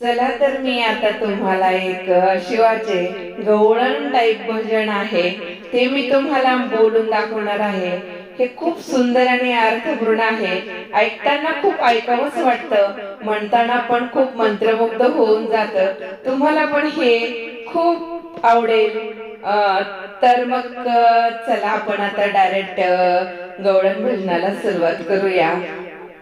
चला तर मी आता तुम्हाला एक शिवाचे गवळण टाईप भजन आहे. ते मी तुम्हाला बोलून दाखवणार आहे. हे खूप सुंदर आणि अर्थपूर्ण आहे. ऐकताना खूप ऐकावंच वाटतं. म्हणताना पण खूप मंत्रमुग्ध होऊन जात. तुम्हाला पण हे खूप आवडेल. तर मग चला आपण आता डायरेक्ट गवळण भजनाला सुरुवात करूया.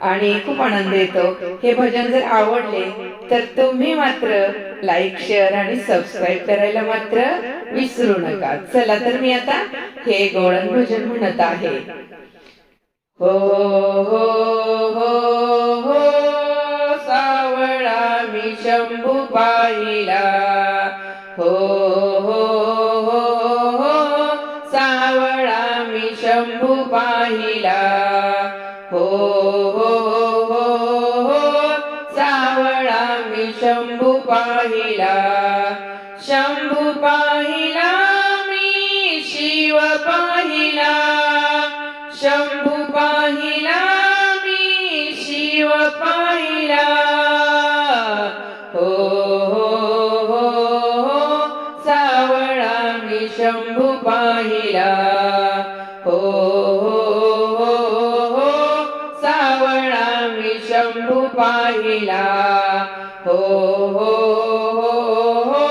आणि खूप आनंद येतो. हे भजन जर आवडले तर तुम्ही मात्र लाईक शेअर आणि सबस्क्राईब करायला मात्र विसरू नका. चला तर मी आता हे गोळण भजन म्हणत आहे. हो हो हो हो सावळा मी शंभू पाहिला. हो हो हो हो, हो सावळा मी शंभू पाहिला. हो, हो हो हो हो सावळा मी शंभू पाहिला. शंभू पाहिला मी शिव पाहिला. शंभू पाहिला मी शिव पाहिला. हो हो हो हो. सावळा मी शंभू पाहिला. हो हो शंभू पाहिला. हो हो हो हो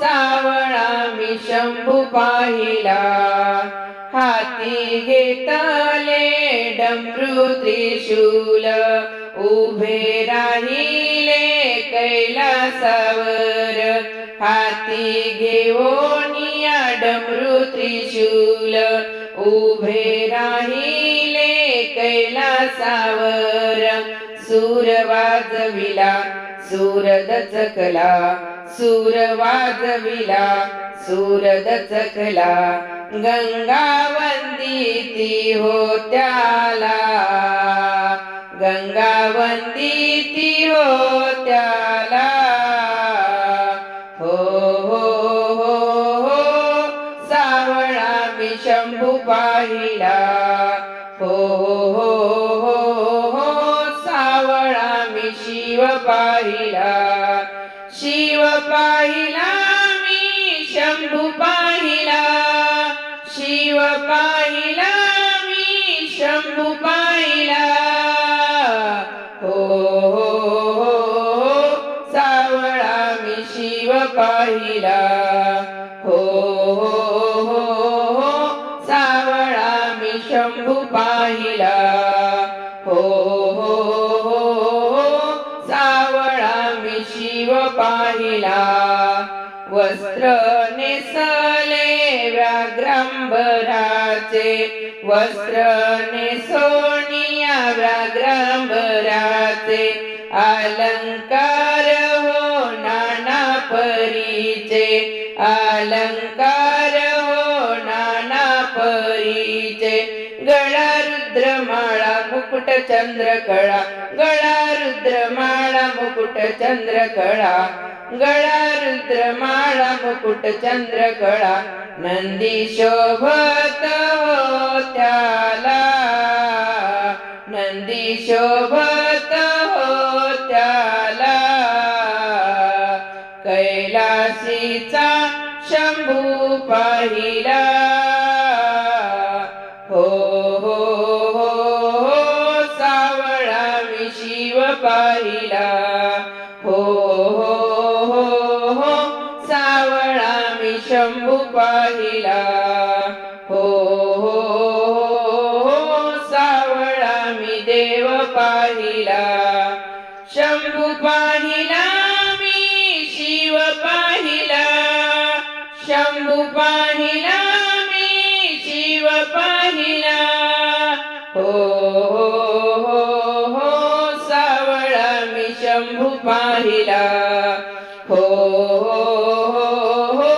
सावळा मी शंभू पाहिला. हाती घेतले डमरू त्रिशूल उभे राहिले कैलासावर. हाती घेऊनिया डमरू त्रिशूल उभे राहिले कैलासावर. सूर वाजविला सूर दचकला सूर वाजविला सूर दचकला गंगा वंदिती होत्याला. गंगा वंदिती होत्याला हो, हो हो हो हो सावळा मी शंभू पाहिला. पाहिला. शिव पाहिला मी शंभू पाहिला. शिव पाहिला मी शंभू पाहिला. हो हो हो, हो सावळा मी शिव पाहिला. हो हो, हो, हो सावळा मी शंभू पाहिला. जीव पाहिला. वस्त्र नेसले व्याघ्रांबराचे वस्त्र नेसोनिया व्याघ्रांबराचे अलंकार हो नाना परीचे. अलंकार चंद्रकळा गळा रुद्रमाळा मुकुट चंद्रकळा गळा रुद्रमाळा मुकुट चंद्रकळा नंदी शोभत होत्याला नंदी शोभत होत्याला कैलासीचा शंभू पाहिला जीव पाहिला. हो हो हो हो सावळा मी शंभू पाहिला. हो हो हो हो सावळा मी देव पाहिला. शंभू पाहिला मी शिव पाहिला. शंभू पाहिला मी शिव पाहिला. हो हो हो शंभू पाहिला. हो हो हो हो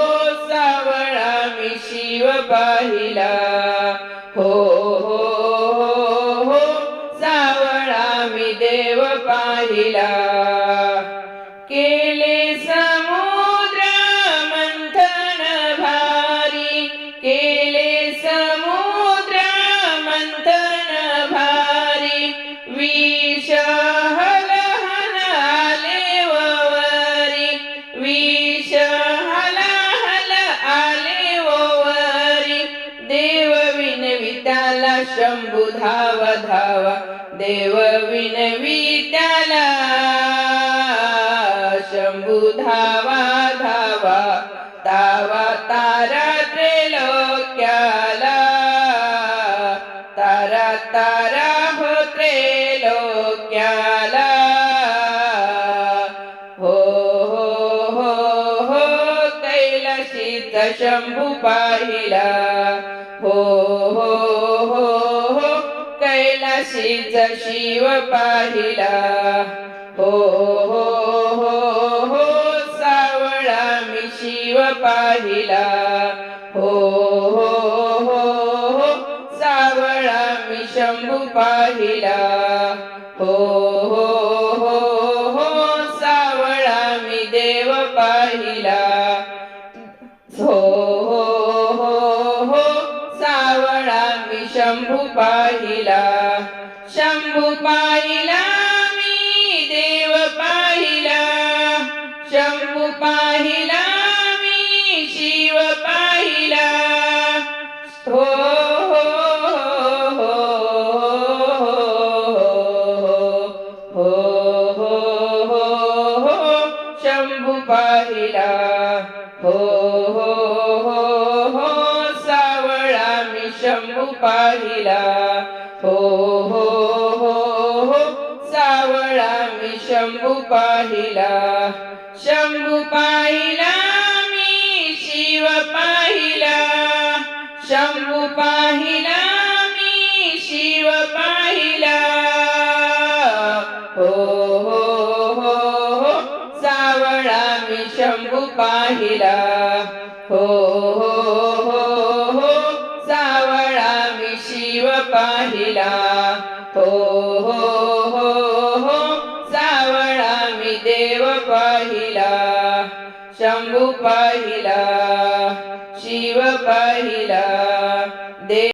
सावळा मी शिव पाहिला. हो हो हो हो सावळा मी देव पाहिला. धावा देव विनवी त्याला. शंभू धावा धावा तावा तारा त्रेलोक्याला. तारा तारा हो त्रेलोक्याला. हो हो हो हो कैलाशीचा शंभू पाहिला. हो हो हो, हो हो शिव पाहिला. हो हो हो हो सावळा मी शिव पाहिला. हो हो हो हो सावळा मी शंभू पाहिला. हो हो हो हो सावळा मी देव पाहिला. मी शंभू पाहिला शंभू पाहिला मी देव पाहिला. शंभू पाहिला मी शिव पाहिला. हो हो हो हो हो हो हो शंभू पाहिला. हो हो पाहिला. हो हो हो हो सावळा मी शंभू पाहिला. शंभू पाहिला मी शिव पाहिला. शंभू पाहिला मी शिव पाहिला. हो हो हो हो सावळा मी शंभू पाहिला. हो हो पाहिला. हो हो हो हो सावळा मी देव पाहिला. शंभू पाहिला शिव पाहिला.